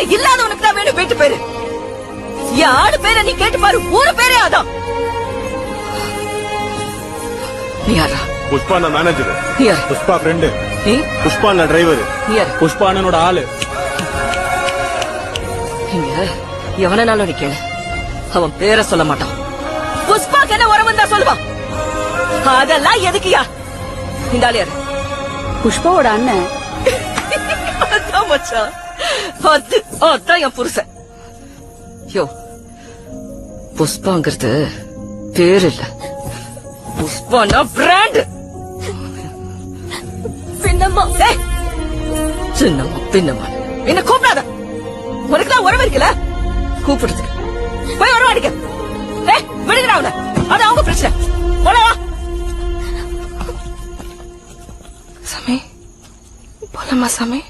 என் வீட்டு பேரு. ஆடு பேரை நீ கேட்டு பாரு ஊரு பேரே அதான். நீ யாரா புஷ்பா நான் மேனேஜர் யாரு? புஷ்பா ஃப்ரெண்டு நீ? புஷ்பா நான் டிரைவர் யாரு? புஷ்பா அண்ணனோட ஆளு. இங்க எவனாலும் நீ கேளு. அவன் பேரை சொல்ல மாட்டான். புஷ்பாக்கு என்ன உறவு தான் சொல்லுவான். அதெல்லாம் எதுக்குயா இந்த ஆளு யாரு? புஷ்பாவோட அண்ணன். மச்சான். அது அதான் என் புருஷன். யோ புஷ்பாங்கிறது பேர் இல்ல புஷ்பானா பிராண்ட். பின்னம்மா சின்னம்மா பின்னம்மா. என்ன கூப்பிடாத. உனக்கு தான் உறவு இருக்குல்ல? கூப்பிடுறது போய் உறவு அடிக்க. விடுங்கடா அவனை. அது அவங்க பிரச்சனை. போடா. வா சாமி போலாமா சாமி?